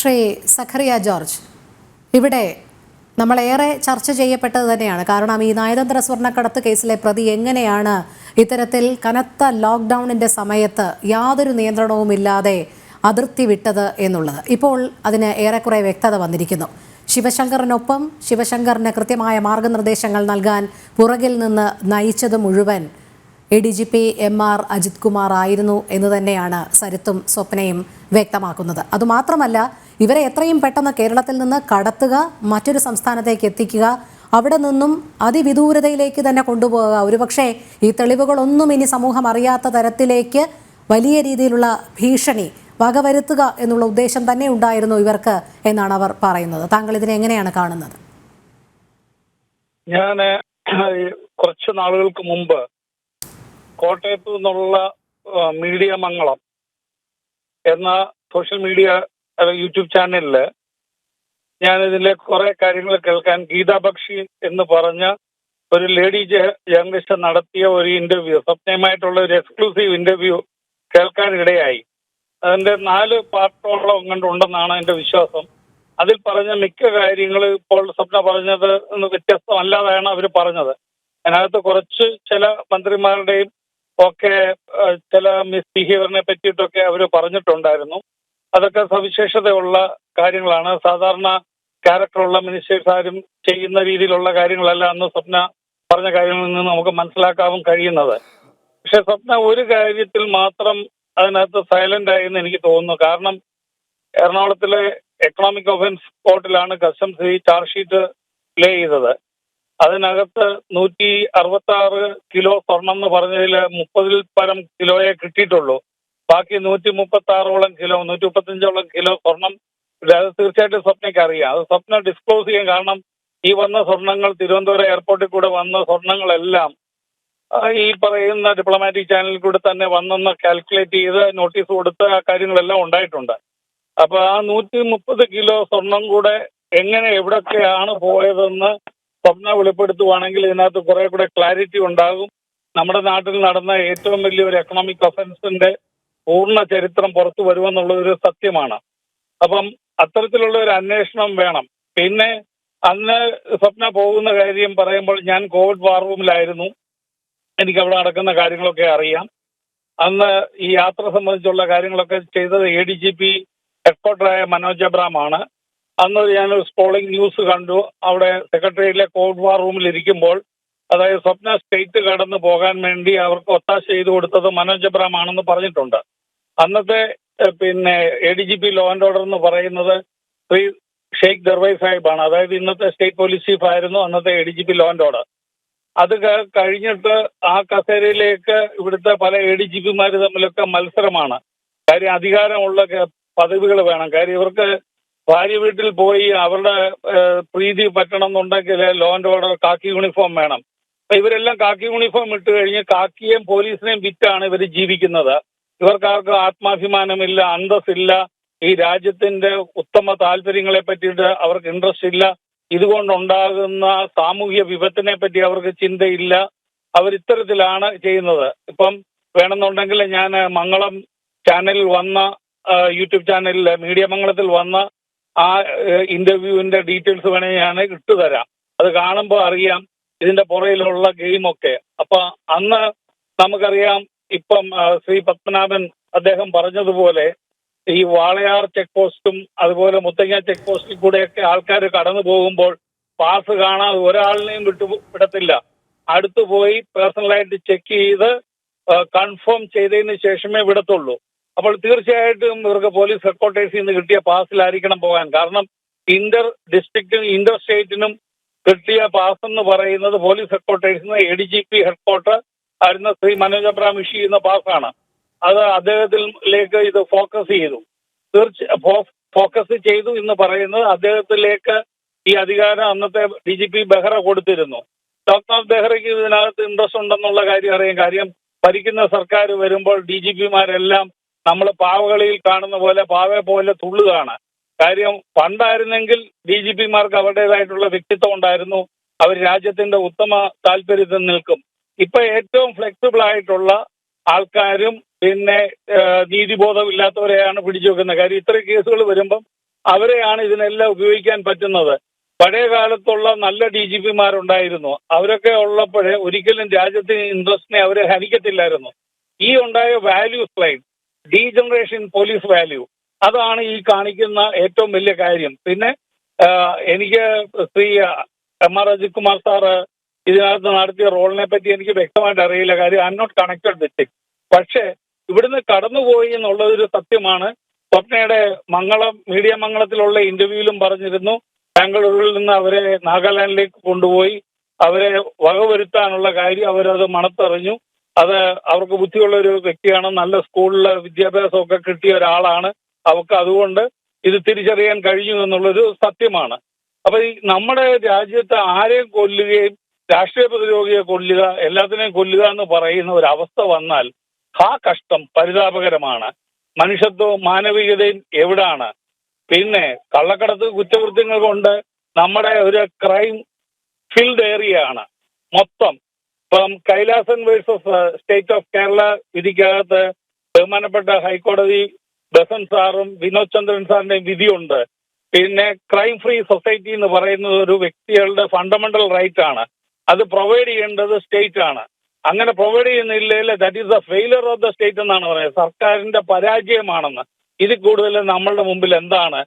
Shri Zacharia George ഇവിടെ നമ്മളേറെ ചർച്ച ചെയ്യപ്പെട്ടത് തന്നെയാണ്. കാരണം ഈ നയതന്ത്ര സ്വർണക്കടത്ത് കേസിലെ പ്രതി എങ്ങനെയാണ് ഇത്തരത്തിൽ കനത്ത ലോക്ക്ഡൗണിന്റെ സമയത്ത് യാതൊരു നിയന്ത്രണവുമില്ലാതെ അതിർത്തി വിട്ടത് എന്നുള്ളത്. ഇപ്പോൾ അതിന് ഏറെക്കുറെ വ്യക്തത വന്നിരിക്കുന്നു. ശിവശങ്കറിനൊപ്പം ശിവശങ്കറിന് കൃത്യമായ മാർഗനിർദ്ദേശങ്ങൾ നൽകാൻ പുറകിൽ നിന്ന് നയിച്ചത് മുഴുവൻ A D G P M R Ajith Kumar ആയിരുന്നു എന്ന് തന്നെയാണ് സരിത്തും സ്വപ്നയും വ്യക്തമാക്കുന്നത്. അതുമാത്രമല്ല ഇവരെ എത്രയും പെട്ടെന്ന് കേരളത്തിൽ നിന്ന് കടത്തുക മറ്റൊരു സംസ്ഥാനത്തേക്ക് എത്തിക്കുക അവിടെ നിന്നും അതിവിദൂരതയിലേക്ക് തന്നെ കൊണ്ടുപോകുക ഒരുപക്ഷെ ഈ തെളിവുകളൊന്നും ഇനി സമൂഹം അറിയാത്ത തരത്തിലേക്ക് വലിയ രീതിയിലുള്ള ഭീഷണി വകവരുത്തുക എന്നുള്ള ഉദ്ദേശം തന്നെ ഉണ്ടായിരുന്നു ഇവർക്ക് എന്നാണ് അവർ പറയുന്നത്. താങ്കൾ ഇതിനെ എങ്ങനെയാണ് കാണുന്നത്? ഞാൻ കുറച്ച് നാളുകൾക്ക് മുമ്പ് കോട്ടയത്ത് നിന്നുള്ള മീഡിയ മംഗളം എന്ന സോഷ്യൽ മീഡിയ യൂട്യൂബ് ചാനലിൽ ഞാൻ ഇതിലെ കുറെ കാര്യങ്ങൾ കേൾക്കാൻ ഗീതാ ബക്ഷി എന്ന് പറഞ്ഞ ഒരു ലേഡി ജേർണലിസ്റ്റ് നടത്തിയ ഒരു ഇന്റർവ്യൂ സ്വപ്നമായിട്ടുള്ള ഒരു എക്സ്ക്ലൂസീവ് ഇന്റർവ്യൂ കേൾക്കാൻ ഇടയായി അതിന്റെ നാല് പാർട്ടോളം കണ്ടുണ്ടെന്നാണ് എന്റെ വിശ്വാസം. അതിൽ പറഞ്ഞ മിക്ക കാര്യങ്ങൾ ഇപ്പോൾ സ്വപ്ന പറഞ്ഞത് വ്യത്യസ്തമല്ലാതെയാണ് അവർ പറഞ്ഞത്. അതിനകത്ത് കുറച്ച് ചില മന്ത്രിമാരുടെയും ഒക്കെ ചില മിസ്ബിഹേവിയറിനെ പറ്റിയിട്ടൊക്കെ അവർ പറഞ്ഞിട്ടുണ്ടായിരുന്നു. അതൊക്കെ സവിശേഷതയുള്ള കാര്യങ്ങളാണ്. സാധാരണ ക്യാരക്ടറുള്ള മിനിസ്റ്റേഴ്സ് ആരും ചെയ്യുന്ന രീതിയിലുള്ള കാര്യങ്ങളല്ല അന്ന് സ്വപ്ന പറഞ്ഞ കാര്യങ്ങളിൽ നിന്ന് നമുക്ക് മനസ്സിലാക്കാവും കഴിയുന്നത്. പക്ഷെ സ്വപ്ന ഒരു കാര്യത്തിൽ മാത്രം അതിനകത്ത് സൈലന്റ് ആയി എന്ന് എനിക്ക് തോന്നുന്നു. കാരണം എറണാകുളത്തിലെ എക്കണോമിക് ഒഫൻസ് കോർട്ടിലാണ് കസ്റ്റംസ് ഈ ചാർജ് ഷീറ്റ് പ്ലേ ചെയ്തത്. അതിനകത്ത് നൂറ്റി അറുപത്തി ആറ് കിലോ സ്വർണം എന്ന് പറഞ്ഞതിൽ മുപ്പതിൽ പരം കിലോയെ കിട്ടിയിട്ടുള്ളൂ. ബാക്കി നൂറ്റി മുപ്പത്തി ആറോളം കിലോ നൂറ്റി മുപ്പത്തഞ്ചോളം കിലോ സ്വർണം അത് തീർച്ചയായിട്ടും സ്വപ്നയ്ക്ക് അറിയാം. അത് സ്വപ്ന ഡിസ്ക്ലോസ് ചെയ്യാൻ കാരണം ഈ വന്ന സ്വർണങ്ങൾ തിരുവനന്തപുരം എയർപോർട്ടിൽ കൂടെ വന്ന സ്വർണങ്ങളെല്ലാം ഈ പറയുന്ന ഡിപ്ലോമാറ്റിക് ചാനലിൽ കൂടെ തന്നെ വന്നെന്ന് കാൽക്കുലേറ്റ് ചെയ്ത് നോട്ടീസ് കൊടുത്ത് ആ കാര്യങ്ങളെല്ലാം ഉണ്ടായിട്ടുണ്ട്. അപ്പൊ ആ നൂറ്റി മുപ്പത് കിലോ സ്വർണം കൂടെ എങ്ങനെ എവിടൊക്കെയാണ് പോയതെന്ന് സ്വപ്ന വെളിപ്പെടുത്തുവാണെങ്കിൽ ഇതിനകത്ത് കുറെ കൂടെ ക്ലാരിറ്റി ഉണ്ടാകും. നമ്മുടെ നാട്ടിൽ നടന്ന ഏറ്റവും വലിയ ഒരു എക്കണോമിക് ഒഫൻസിന്റെ പൂർണ ചരിത്രം പുറത്തു വരുമെന്നുള്ളത് ഒരു സത്യമാണ്. അപ്പം അത്തരത്തിലുള്ള ഒരു അന്വേഷണം വേണം. പിന്നെ അന്ന് സ്വപ്ന പോകുന്ന കാര്യം പറയുമ്പോൾ ഞാൻ കോവിഡ് വാർ റൂമിലായിരുന്നു. എനിക്ക് അവിടെ നടക്കുന്ന കാര്യങ്ങളൊക്കെ അറിയാം. അന്ന് ഈ യാത്ര സംബന്ധിച്ചുള്ള കാര്യങ്ങളൊക്കെ ചെയ്തത് എ ഡി ജി പി ഹെഡ്ക്വാർട്ടറായ മനോജ് അബ്രാം ആണ് അന്ന് ഞാനൊരു സ്പോളിംഗ് ന്യൂസ് കണ്ടു. അവിടെ സെക്രട്ടറിയിലെ കോവിഡ് വാർ റൂമിൽ ഇരിക്കുമ്പോൾ അതായത് സ്വപ്ന സ്റ്റേറ്റ് കടന്നു പോകാൻ വേണ്ടി അവർക്ക് ഒത്താശ ചെയ്തു കൊടുത്തത് മനോജ് എബ്രഹാം ആണെന്ന് പറഞ്ഞിട്ടുണ്ട്. അന്നത്തെ പിന്നെ A D G P law and order എന്ന് പറയുന്നത് ശ്രീ ഷെയ്ഖ് ദർവൈ സാഹിബാണ്. അതായത് ഇന്നത്തെ സ്റ്റേറ്റ് പോലീസ് ചീഫ് ആയിരുന്നു അന്നത്തെ A D G P law and order അത് കഴിഞ്ഞിട്ട് ആ കസേരയിലേക്ക് ഇവിടുത്തെ പല എ ഡി ജി പിമാർ തമ്മിലൊക്കെ മത്സരമാണ്. കാര്യം അധികാരമുള്ള പദവികൾ വേണം. കാര്യം ഇവർക്ക് ഭാര്യ വീട്ടിൽ പോയി അവരുടെ പ്രീതി പറ്റണം എന്നുണ്ടെങ്കിൽ ലോ ആൻഡ് ഓർഡർ കാക്കി യൂണിഫോം വേണം. ഇവരെല്ലാം കാക്കി യൂണിഫോം ഇട്ട് കഴിഞ്ഞ് കാക്കിയെയും പോലീസിനെയും വിറ്റാണ് ഇവർ ജീവിക്കുന്നത്. ഇവർക്കാർക്കും ആത്മാഭിമാനമില്ല അന്തസ്സില്ല. ഈ രാജ്യത്തിന്റെ ഉത്തമ താല്പര്യങ്ങളെ പറ്റിയിട്ട് അവർക്ക് ഇൻട്രസ്റ്റ് ഇല്ല. ഇതുകൊണ്ടുണ്ടാകുന്ന സാമൂഹ്യ വിപത്തിനെ പറ്റി അവർക്ക് ചിന്തയില്ല. അവർ ഇത്തരത്തിലാണ് ചെയ്യുന്നത്. ഇപ്പം വേണമെന്നുണ്ടെങ്കിൽ ഞാൻ മംഗളം ചാനലിൽ വന്ന യൂട്യൂബ് ചാനലിൽ മീഡിയ മംഗളത്തിൽ വന്ന ആ ഇന്റർവ്യൂവിന്റെ ഡീറ്റെയിൽസ് വേണമെങ്കിൽ ഞാൻ ഇട്ടുതരാം. അത് കാണുമ്പോൾ അറിയാം. ഇതിന്റെ പുറയിലുള്ള ഗെയിമൊക്കെ അപ്പൊ അന്ന് നമുക്കറിയാം ഇപ്പം ശ്രീ പത്മനാഭൻ അദ്ദേഹം പറഞ്ഞതുപോലെ ഈ വാളയാർ ചെക്ക് പോസ്റ്റും അതുപോലെ മുത്തങ്ങ ചെക്ക് പോസ്റ്റിൽ കൂടെയൊക്കെ ആൾക്കാർ കടന്നു പോകുമ്പോൾ പാസ് കാണാതെ ഒരാളിനെയും വിട്ടു വിടത്തില്ല. അടുത്തു പോയി പേഴ്സണലായിട്ട് ചെക്ക് ചെയ്ത് കൺഫേം ചെയ്തതിന് ശേഷമേ വിടത്തുള്ളൂ. അപ്പോൾ തീർച്ചയായിട്ടും ഇവർക്ക് പോലീസ് ഹെഡ്ക്വാർട്ടേഴ്സിൽ നിന്ന് കിട്ടിയ പാസിലായിരിക്കണം പോകാൻ. കാരണം ഇന്റർ ഡിസ്ട്രിക്റ്റിനും ഇന്റർ സ്റ്റേറ്റിനും കിട്ടിയ പാസ് എന്ന് പറയുന്നത് പോലീസ് ഹെഡ്ക്വാർട്ടേഴ്സിൽ നിന്ന് A D G P headquarter ആയിരുന്ന ശ്രീ മനോജ് അബ്രാം ഇഷ്യൂ ചെയ്യുന്ന പാസ്സാണ് അത് അദ്ദേഹത്തിലേക്ക് ഇത് ഫോക്കസ് ചെയ്തു. തീർച്ച ഫോക്കസ് ചെയ്തു എന്ന് പറയുന്നത് അദ്ദേഹത്തിലേക്ക് ഈ അധികാരം അന്നത്തെ ഡി ജി പി ബെഹ്റ കൊടുത്തിരുന്നു. ഡോക്ടർ ബെഹ്റയ്ക്ക് ഇതിനകത്ത് ഇൻട്രസ്റ്റ് ഉണ്ടെന്നുള്ള കാര്യം അറിയാം. കാര്യം ഭരിക്കുന്ന സർക്കാർ വരുമ്പോൾ ഡി ജി പിമാരെല്ലാം നമ്മൾ പാവകളിൽ കാണുന്ന പോലെ പാവയെ പോലെ തുള്ളുകയാണ്. കാര്യം പണ്ടായിരുന്നെങ്കിൽ ഡി ജി പിമാർക്ക് അവരുടേതായിട്ടുള്ള വ്യക്തിത്വം ഉണ്ടായിരുന്നു. അവർ രാജ്യത്തിന്റെ ഉത്തമ താല്പര്യത്തിൽ നിൽക്കും. ഇപ്പൊ ഏറ്റവും ഫ്ലെക്സിബിൾ ആയിട്ടുള്ള ആൾക്കാരും പിന്നെ നീതിബോധമില്ലാത്തവരെയാണ് പിടിച്ചു വെക്കുന്നത് കാര്യം. ഇത്രയും കേസുകൾ വരുമ്പം അവരെയാണ് ഇതിനെല്ലാം ഉപയോഗിക്കാൻ പറ്റുന്നത്. പഴയ കാലത്തുള്ള നല്ല ഡി ജി പിമാരുണ്ടായിരുന്നു. അവരൊക്കെ ഉള്ളപ്പോഴേ ഒരിക്കലും രാജ്യത്തിന് ഇൻട്രസ്റ്റിനെ അവരെ ഹനിക്കത്തില്ലായിരുന്നു. ഈ ഉണ്ടായ value slide degeneration police value അതാണ് ഈ കാണിക്കുന്ന ഏറ്റവും വലിയ കാര്യം. പിന്നെ എനിക്ക് Shri M R Ajith Kumar sir ഇതിനകത്ത് നടത്തിയ റോളിനെ പറ്റി എനിക്ക് വ്യക്തമായിട്ട് അറിയില്ല. കാര്യം I not connected with it പക്ഷേ ഇവിടുന്ന് കടന്നുപോയി എന്നുള്ളതൊരു സത്യമാണ്. സ്വപ്നയുടെ മംഗളം മീഡിയ മംഗളത്തിലുള്ള ഇന്റർവ്യൂവിലും പറഞ്ഞിരുന്നു. ബാംഗ്ലൂരിൽ നിന്ന് അവരെ നാഗാലാൻഡിലേക്ക് കൊണ്ടുപോയി അവരെ വകവരുത്താനുള്ള കാര്യം അവരത് മണത്തറിഞ്ഞു. അത് അവർക്ക് ബുദ്ധിയുള്ള ഒരു വ്യക്തിയാണ്. നല്ല സ്കൂളിൽ വിദ്യാഭ്യാസമൊക്കെ കിട്ടിയ ഒരാളാണ്. അവർക്ക് അതുകൊണ്ട് ഇത് തിരിച്ചറിയാൻ കഴിഞ്ഞു എന്നുള്ളൊരു സത്യമാണ്. അപ്പൊ ഈ നമ്മുടെ രാജ്യത്ത് ആരെയും കൊല്ലുകയും രാഷ്ട്രീയ പ്രതിരോധിയെ കൊല്ലുക എല്ലാത്തിനെയും കൊല്ലുക എന്ന് പറയുന്ന ഒരു അവസ്ഥ വന്നാൽ ആ കഷ്ടം പരിതാപകരമാണ്. മനുഷ്യത്വവും മാനവികതയും എവിടാണ്? പിന്നെ കള്ളക്കടത്ത് കുറ്റകൃത്യങ്ങൾ കൊണ്ട് നമ്മുടെ ഒരു ക്രൈം ഫിൽഡ് ഏരിയ ആണ്. മൊത്തം ഇപ്പം Kailasan versus state of Kerala വിധിക്കകത്ത് ബഹുമാനപ്പെട്ട ഹൈക്കോടതി ബസൻ സാറും വിനോദ് ചന്ദ്രൻ സാറിന്റെയും വിധിയുണ്ട്. പിന്നെ ക്രൈം ഫ്രീ സൊസൈറ്റി എന്ന് പറയുന്നത് ഒരു വ്യക്തികളുടെ ഫണ്ടമെന്റൽ റൈറ്റ് ആണ്. അത് പ്രൊവൈഡ് ചെയ്യേണ്ടത് സ്റ്റേറ്റ് ആണ്. അങ്ങനെ പ്രൊവൈഡ് ചെയ്യുന്നില്ലേ that is the failure of the state എന്നാണ് പറയുന്നത്. സർക്കാരിന്റെ പരാജയമാണെന്ന്. ഇത് കൂടുതൽ നമ്മളുടെ മുമ്പിൽ എന്താണ്?